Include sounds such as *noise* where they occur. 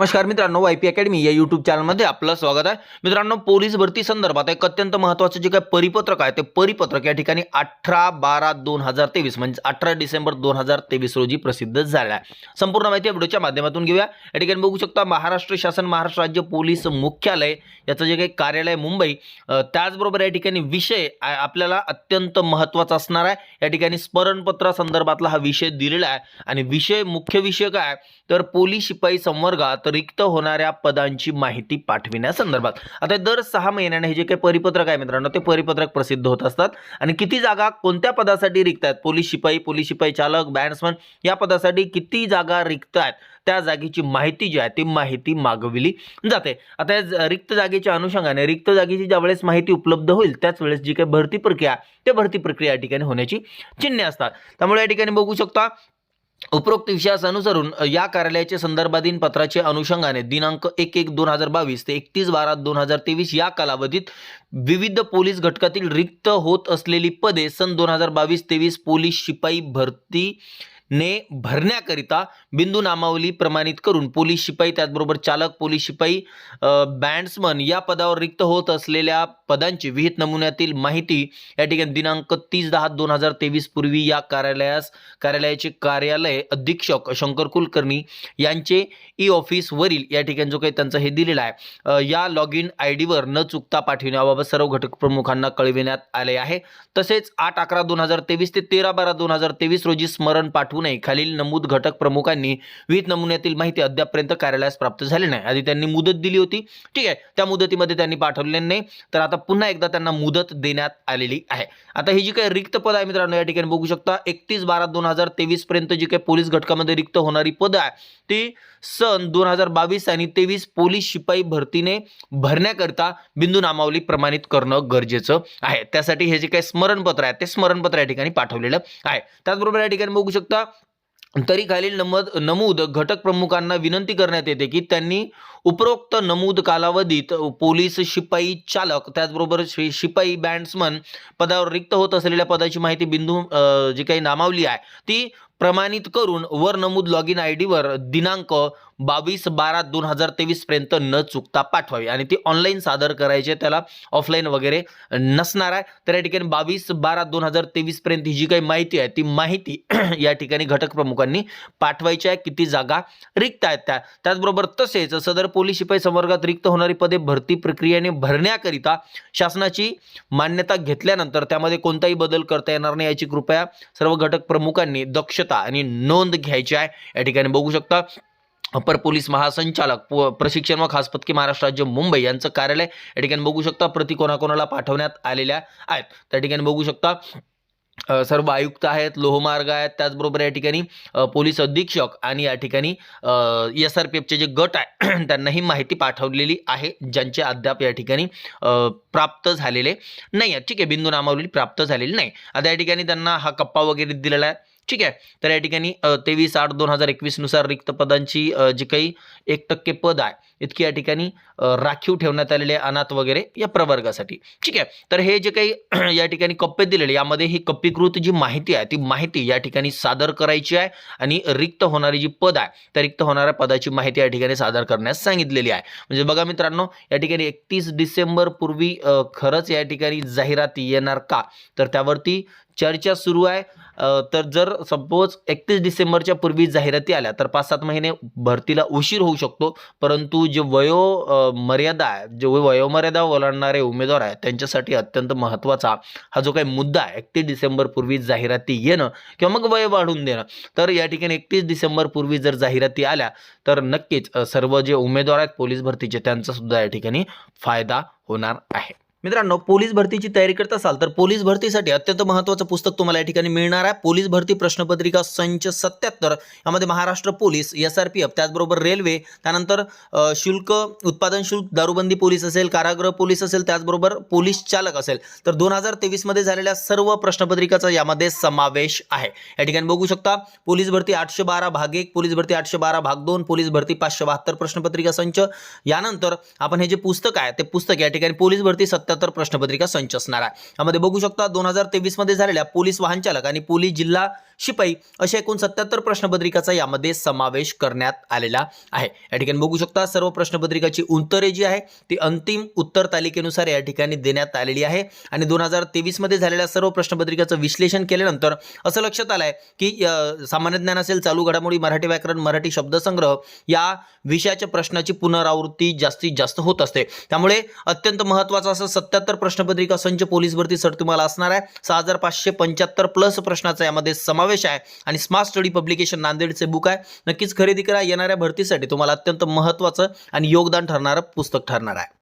नमस्कार मित्रांनो Y P academy या यूट्यूब चॅनलमध्ये आपलं स्वागत आहे. मित्रांनो पोलीस भरती संदर्भात एक अत्यंत महत्त्वाचं जे काही परिपत्रक आहे ते परिपत्रक या ठिकाणी अठरा बारा दोन हजार तेवीस म्हणजे अठरा डिसेंबर दोन हजार तेवीस रोजी प्रसिद्ध झालं आहे. संपूर्ण माहिती या व्हिडिओच्या माध्यमातून घेऊया. या ठिकाणी बघू शकता महाराष्ट्र शासन महाराष्ट्र राज्य पोलीस मुख्यालय याचं जे काही कार्यालय मुंबई त्याचबरोबर या ठिकाणी विषय आपल्याला अत्यंत महत्त्वाचा असणार आहे. या ठिकाणी स्मरणपत्रा संदर्भातला हा विषय दिलेला आहे. आणि विषय मुख्य विषय काय तर पोलीस शिपाई संवर्गात रिक्त होणाऱ्या पदांची माहिती पाठविण्यासंदर्भात. आता दर सहा महिन्याने हे जे काही परिपत्रक आहे मित्रांनो ते परिपत्रक प्रसिद्ध होत असतात. आणि किती जागा कोणत्या पदासाठी रिक्त आहेत? पोलीस शिपाई पोलीस शिपाई चालक बॅट्समन या पदासाठी किती जागा रिक्त आहेत? त्या जागेची माहिती जी आहे ती माहिती मागविली जाते. आता या ज- रिक्त जागेच्या अनुषंगाने रिक्त जागेची ज्यावेळेस माहिती उपलब्ध होईल त्याच वेळेस जी काही भरती प्रक्रिया आहे, त्या भरती प्रक्रिया या ठिकाणी होण्याची चिन्हे असतात. त्यामुळे या ठिकाणी बघू शकता उपरोक्त विषयास अनुसरून या कार्यालयाचे संदर्भाधीन पत्राचे अनुषंगाने दिनांक एक एक दोन हजार बावीस ते एकतीस बारा दोन हजार तेवीस या कालावधीत विविध पोलीस घटकातील रिक्त होत असलेली पदे सन दोन हजार बावीस तेवीस पोलीस शिपाई भरती ने भरण्याकरिता बिंदू नामावली प्रमाणित करून पोलीस शिपाई त्याचबरोबर चालक पोलीस शिपाई बँड्समन या पदावर रिक्त होत असलेल्या पदांची विहित नमुन्यातील माहिती या ठिकाणी दिनांक तीस दहा दोन हजार तेवीस पूर्वी या कार्यालयास कार्यालयाचे कार्यालय अधीक्षक शंकर कुलकर्णी यांचे ई ऑफिसवरील या ठिकाणी जो काही त्यांचं हे दिलेलं आहे या लॉग इन आय डीवर न चुकता पाठविण्याबाबत सर्व घटक प्रमुखांना कळविण्यात आले आहे. तसेच आठ अकरा दोन हजार तेवीस ते तेरा बारा दोन हजार तेवीस रोजी स्मरण पाठवून पाठवू नये. खालील नमूद घटक प्रमुखांनी विहित नमुन्यातील माहिती अद्यापपर्यंत कार्यालयास प्राप्त झाली नाही. आधी त्यांनी मुदत दिली होती. ठीक आहे. त्या मुदतीमध्ये त्यांनी पाठवले नाही. तर आता पुन्हा एकदा त्यांना मुदत देण्यात आलेली आहे. आता ही जी काही रिक्त पद आहे मित्रांनो या ठिकाणी बघू शकता एकतीस बारा दोन हजार तेवीस पर्यंत जी काही पोलीस घटकामध्ये रिक्त होणारी पद आहे ती सन दोन हजार बावीस आणि तेवीस पोलीस शिपाई भरतीने भरण्याकरिता बिंदू नामावली प्रमाणित करणं गरजेचं आहे. त्यासाठी हे जे काही स्मरणपत्र आहे ते स्मरणपत्र या ठिकाणी पाठवलेलं आहे. त्याचबरोबर या ठिकाणी बघू शकता तरी खालील नमद नमूद घटक प्रमुखांना विनंती करण्यात येते की त्यांनी उपरोक्त नमूद कालावधीत पोलीस शिपाई चालक त्याचबरोबर शि- शिपाई बँड्समन पदावर रिक्त होत असलेल्या पदाची माहिती बिंदू जी काही नामावली आहे ती प्रमाणित करून वर नमूद लॉग इन आय डीवर दिनांक बावीस बारा दोन हजार तेवीसपर्यंत न चुकता पाठवावी. आणि ती ऑनलाईन सादर करायचे त्याला ऑफलाईन वगैरे नसणार आहे. तर या ठिकाणी बावीस बारा दोन हजार तेवीसपर्यंत ही जी काही माहिती आहे ती माहिती *clears throat* या ठिकाणी घटक प्रमुखांनी पाठवायची आहे. किती जागा रिक्त आहेत त्या. त्याचबरोबर तसेच सदर पोलीस शिपाई संवर्गात रिक्त होणारी पदे भरती प्रक्रियेने भरण्याकरिता शासनाची मान्यता घेतल्यानंतर त्यामध्ये कोणताही बदल करता येणार नाही याची कृपया सर्व घटक प्रमुखांनी दक्षता आणि नोंद घ्यायची आहे. या ठिकाणी बघू शकता अपर पोलीस महासंचालक प- प्रशिक्षण व खास पथकी महाराष्ट्र राज्य मुंबई यांचं कार्यालय या ठिकाणी बघू शकता प्रति कोणाकोणाला पाठवण्यात आलेल्या आहेत. त्या ठिकाणी बघू शकता सर्व आयुक्त आहेत लोहमार्ग आहेत त्याचबरोबर या ठिकाणी पोलीस अधीक्षक आणि या ठिकाणी एस आर पी एफचे जे गट आहे *clears throat* त्यांना ही माहिती पाठवलेली आहे ज्यांचे अद्याप या ठिकाणी प्राप्त झालेले नाही आहेत ठीक आहे बिंदू नामावली प्राप्त झालेली नाही. आता या ठिकाणी त्यांना हा कप्पा वगैरे दिलेला आहे. ठीक आहे. तर या ठिकाणी तेवीस आठ दोन हजार एकवीसनुसार रिक्त पदांची जी काही एक टक्के पद आहे इतकी या ठिकाणी राखीव ठेवण्यात आलेले अनाथ वगैरे या प्रवर्गासाठी. ठीक आहे? तर हे जे काही *clears throat* या ठिकाणी कप्पे दिलेले यामध्ये ही कप्पीकृत जी माहिती आहे ती माहिती या ठिकाणी सादर करायची आहे आणि रिक्त होणारी जी पद आहे त्या रिक्त होणाऱ्या पदाची माहिती या ठिकाणी सादर करण्यास सांगितलेली आहे. म्हणजे बघा मित्रांनो या ठिकाणी एकतीस डिसेंबर पूर्वी खरंच या ठिकाणी जाहिराती येणार का? तर त्यावरती चर्चा सुरू आहे. तर जर सपोज एकतीस डिसेंबरच्या पूर्वी जाहिराती आल्या तर पाच सात महिने भरतीला उशीर होऊ शकतो. परंतु जे वयो मर्यादा आहे जे वयोमर्यादा ओलांडणारे उमेदवार आहेत त्यांच्यासाठी अत्यंत महत्त्वाचा हा जो काही मुद्दा आहे एकतीस डिसेंबर पूर्वी जाहिराती येणं किंवा मग वय वाढून देणं. तर या ठिकाणी एकतीस डिसेंबर पूर्वी जर जाहिराती आल्या तर नक्कीच सर्व जे उमेदवार आहेत पोलीस भरतीचे त्यांचा सुद्धा या ठिकाणी फायदा होणार आहे. मित्रांनो पोलीस भरतीची तयारी करत असाल तर पोलीस भरतीसाठी अत्यंत महत्त्वाचं पुस्तक तुम्हाला या ठिकाणी मिळणार आहे. पोलीस भरती प्रश्नपत्रिका संच सत्याहत्तर यामध्ये Maharashtra police S R P F त्याचबरोबर रेल्वे त्यानंतर शुल्क उत्पादन शुल्क दारूबंदी पोलीस असेल कारागृह पोलीस असेल त्याचबरोबर पोलीस चालक असेल. तर दोन हजार तेवीसमध्ये झालेल्या सर्व प्रश्नपत्रिकाचा यामध्ये समावेश आहे. या ठिकाणी बघू शकता पोलीस भरती आठशे बारा भाग एक पोलीस भरती आठशे बारा भाग दोन पोलीस भरती पाचशे बहात्तर प्रश्नपत्रिका संच. यानंतर आपण हे जे पुस्तक आहे ते पुस्तक या ठिकाणी पोलीस भरती सत्या सत्याहत्तर प्रश्नपत्रिका संच असणार आहे. यामध्ये बघू शकता दोन हजार तेवीसमध्ये झालेल्या पोलीस वाहनचालक आणि पोलीस जिल्हा शिपाई अशा एकूण सत्याहत्तर प्रश्नपत्रिकाचा यामध्ये समावेश करण्यात आलेला आहे. या ठिकाणी बघू शकता सर्व प्रश्नपत्रिकाची उत्तरे जी आहे ती अंतिम उत्तर तालिकेनुसार या ठिकाणी देण्यात आलेली आहे. आणि दोन हजार तेवीसमध्ये झालेल्या सर्व प्रश्नपत्रिकाचं विश्लेषण केल्यानंतर असं लक्षात आलं आहे की सामान्य ज्ञान असेल चालू घडामोडी मराठी व्याकरण मराठी शब्दसंग्रह या विषयाच्या प्रश्नाची पुनरावृत्ती जास्तीत जास्त होत असते. त्यामुळे अत्यंत महत्त्वाचं असं सत्याहत्तर प्रश्नपत्रिका संच पोलीस भरती सर तुम्हाला असणार आहे. सहा हजार पाचशे पंच्याहत्तर प्लस प्रश्नाचा यामध्ये समावेश आहे. आणि स्मार्ट स्टडी पब्लिकेशन नांदेडचे बुक आहे. नक्कीच खरेदी करा. येणाऱ्या भरतीसाठी तुम्हाला अत्यंत महत्त्वाचं आणि योगदान ठरणारं पुस्तक ठरणार आहे.